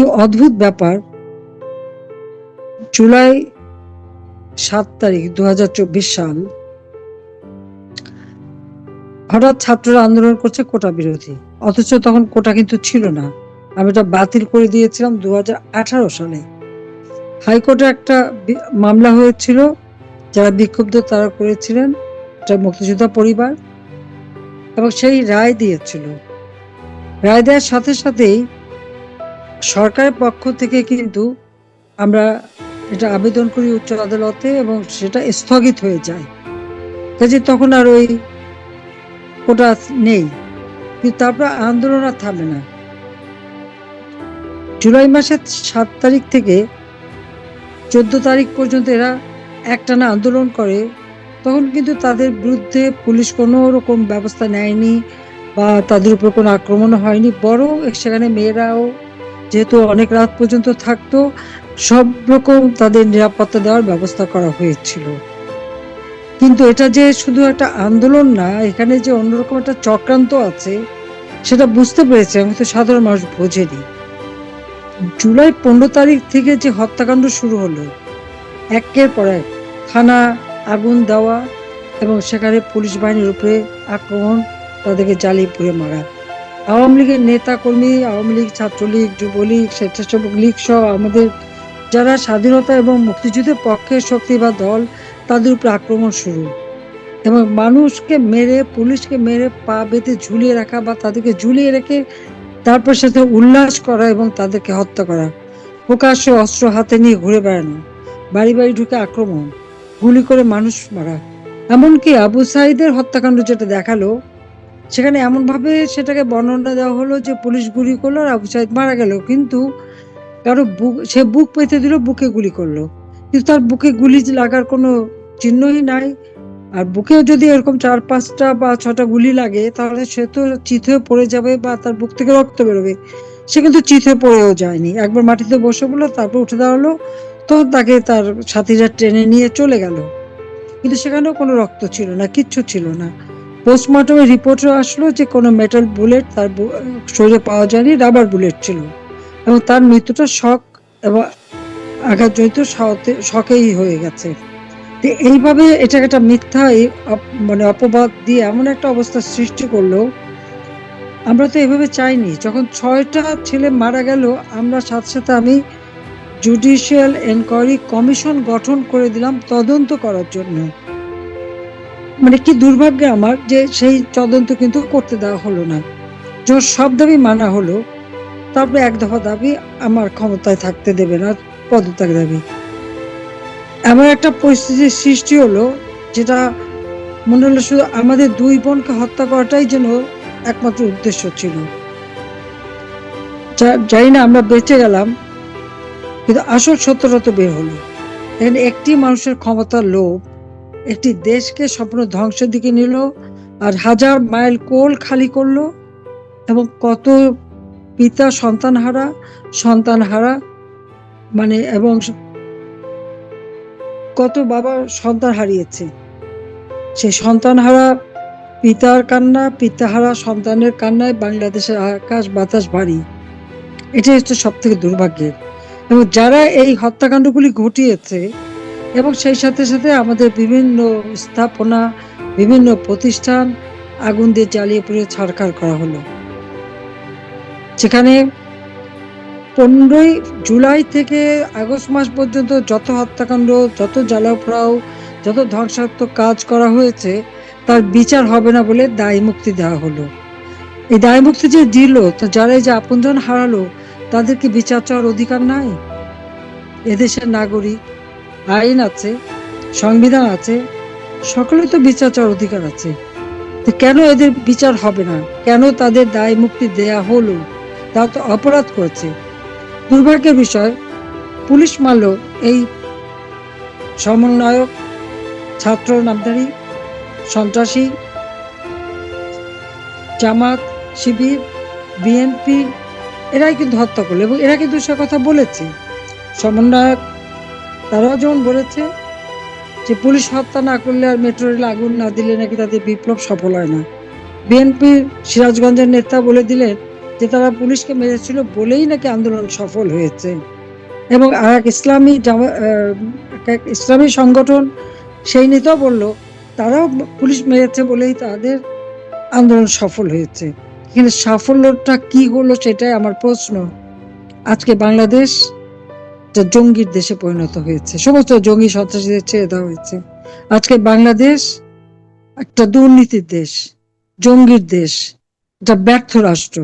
কি অদ্ভুত ব্যাপার, জুলাই সাত তারিখ দু সাল, হঠাৎ ছাত্ররা আন্দোলন করছে কোটা বিরোধী। অথচ তখন কোটা কিন্তু ছিল না। আমি এটা বাতিল করে দিয়েছিলাম দু হাজার আঠারো সালে। হাইকোর্টে একটা মামলা হয়েছিল, যারা বিক্ষুব্ধ তারা করেছিলেন মুক্তিযোদ্ধা পরিবার, এবং সেই রায় দিয়েছিল। রায় দেওয়ার সাথে সাথেই সরকারের পক্ষ থেকে কিন্তু আমরা এটা আবেদন করি উচ্চ আদালতে এবং সেটা স্থগিত হয়ে যায়। কাজে তখন আর ওই কোটা নেই। কিন্তু তারপর আন্দোলন আর থামে না। জুলাই মাসের সাত তারিখ থেকে চোদ্দ তারিখ পর্যন্ত এরা একটানা আন্দোলন করে। তখন কিন্তু তাদের বিরুদ্ধে পুলিশ কোনো রকম ব্যবস্থা নেয়নি বা তাদের উপর কোনো আক্রমণ হয়নি। বরং সেখানে মেয়েরাও যেহেতু অনেক রাত পর্যন্ত থাকতো, সব রকম তাদের নিরাপত্তা দেওয়ার ব্যবস্থা করা হয়েছিল। কিন্তু এটা যে শুধু একটা আন্দোলন না, এখানে যে অন্যরকম একটা চক্রান্ত আছে, সেটা বুঝতে পেরেছে, আমি তো সাধারণ মানুষ বোঝেনি। জুলাই পনেরো তারিখ থেকে যে হত্যাকাণ্ড শুরু হলো, একের পর এক থানা আগুন দেওয়া এবং সেখানে পুলিশ বাহিনীর উপরে আক্রমণ তাদেরকে জ্বালিয়ে পুড়ে মারা। আওয়ামী লীগের নেতা কর্মী আওয়ামী লীগ, ছাত্রলীগ, যুবলীগ, স্বেচ্ছাসেবক লীগ সহ আমাদের যারা স্বাধীনতা এবং মুক্তিযুদ্ধের পক্ষের শক্তি বা দল, তাদের উপরে আক্রমণ শুরু। এবং মানুষকে মেরে, পুলিশকে মেরে পা বেঁধে ঝুলিয়ে রাখা বা তাদেরকে ঝুলিয়ে রেখে তারপর সাথে উল্লাস করা এবং তাদেরকে হত্যা করা, প্রকাশ্যে অস্ত্র হাতে নিয়ে ঘুরে বেড়ানো, বাড়ি বাড়ি ঢুকে আক্রমণ, গুলি করে মানুষ মারা। এমনকি আবু সাইদের হত্যাকাণ্ড যেটা দেখাল সেখানে এমনভাবে সেটাকে বর্ণনা দেওয়া হলো যে পুলিশ গুলি করল আর আবু সাইদ মারা গেল। কিন্তু কারও বুক, সে বুক পেতে দিল, বুকে গুলি করল। কিন্তু তার বুকে গুলি লাগার কোনো চিহ্নই নাই। আর বুকেও যদি এরকম চার পাঁচটা বা ছটা গুলি লাগে, তাহলে সে তো চিত হয়ে পড়ে যাবে বা তার বুক থেকে রক্ত বেরোবে। সে কিন্তু চিত হয়ে পড়েও যায়নি। একবার মাটিতে বসে বলল তারপর উঠে দাঁড়াল তো তাকে তার সাথীরা ট্রেনে নিয়ে চলে গেল। কিন্তু সেখানেও কোনো রক্ত ছিল না, কিচ্ছু ছিল না। পোস্টমর্টমের রিপোর্টও আসলো যে কোনো মেটাল বুলেট তার শরীরে পাওয়া যায়নি রাবার বুলেট ছিল। এবং তার মৃত্যুটা শখ এবং আঘাতজনিত শকেই হয়ে গেছে। এইভাবে এটা একটা মিথ্যা মানে অপবাদ দিয়ে এমন একটা অবস্থা সৃষ্টি করল। আমরা তো এভাবে চাইনি। যখন ছয়টা ছেলে মারা গেল, আমরা সাথে সাথে আমি জুডিশিয়াল এনকোয়ারি কমিশন গঠন করে দিলাম তদন্ত করার জন্য। মানে কি দুর্ভাগ্য আমার যে সেই তদন্ত কিন্তু করতে দেওয়া হলো না। যখন সব দাবি মানা হলো। তারপরে এক দফা দাবি আমার ক্ষমতায় থাকতে দেবে না, পদত্যাগ দাবি। এমন একটা পরিস্থিতির সৃষ্টি হলো যেটা মনে হলো শুধু আমাদের দুই বোনকে হত্যা করাটাই যেন একমাত্র উদ্দেশ্য ছিল। যা- জানি না আমরা বেঁচে গেলাম, কিন্তু আসল সত্যটা তো বের হলো। এখানে একটি মানুষের ক্ষমতার লোভ একটি দেশকে স্বপ্ন ধ্বংসের দিকে নিল আর হাজার মাইল কোল খালি করল এবং কত পিতা সন্তান হারা সন্তান হারা মানে এবং কত বাবা সন্তান হারিয়েছে। সেই সন্তান হারা পিতার কান্না, পিতাহারা সন্তানের কান্নায় বাংলাদেশের আকাশ বাতাস ভারী। এটাই হচ্ছে সব থেকে দুর্ভাগ্যের। এবং যারা এই হত্যাকাণ্ডগুলি ঘটিয়েছে এবং সেই সাথে সাথে আমাদের বিভিন্ন স্থাপনা, বিভিন্ন প্রতিষ্ঠান আগুন দিয়ে জ্বালিয়ে পুড়িয়ে ছাড়খাড় করা হলো। সেখানে পনেরোই জুলাই থেকে আগস্ট মাস পর্যন্ত যত হত্যাকাণ্ড, যত জ্বালাও যত ধ্বংসাত্মক কাজ করা হয়েছে, তার বিচার হবে না বলে দায় মুক্তি দেওয়া হলো। এই দায় মুক্তি যে দিল, তো যারা যে আপনজন হারালো তাদেরকে বিচার চাওয়ার অধিকার নাই? এদেশের নাগরিক আইন আছে, সংবিধান আছে সকলে তো বিচার অধিকার আছে। তো কেন এদের বিচার হবে না? কেন তাদের দায় মুক্তি দেয়া হলো? তা তো অপরাধ করেছে। দুর্ভাগ্যের বিষয়, পুলিশ মারল এই সমন্বয়ক, ছাত্র নামধারী, সন্ত্রাসী, জামাত, শিবির, বিএনপি, এরাই কিন্তু হত্যা করল এবং এরা কিন্তু সে কথা বলেছে। সমন্বয়ক তারাও যেমন বলেছে যে পুলিশ হত্যা না করলে আর মেট্রো রেল আগুন না দিলে নাকি তাদের বিপ্লব সফল হয় না। বিএনপির সিরাজগঞ্জের নেতা বলে দিলেন যে তারা পুলিশকে মেরেছিল বলেই নাকি আন্দোলন সফল হয়েছে। এবং আর এক ইসলামী এক ইসলামী সংগঠন সেই নেতাও বলল, তারাও পুলিশ মেরেছে বলেই তাদের আন্দোলন সফল হয়েছে। এখানে সাফল্যটা কি হলো সেটাই আমার প্রশ্ন। আজকে বাংলাদেশ একটা জঙ্গির দেশে পরিণত হয়েছে। সমস্ত জঙ্গি সন্ত্রাসীদের ছেড়ে দেওয়া হয়েছে। আজকে বাংলাদেশ একটা দুর্নীতির দেশ, জঙ্গির দেশ একটা ব্যর্থ রাষ্ট্র।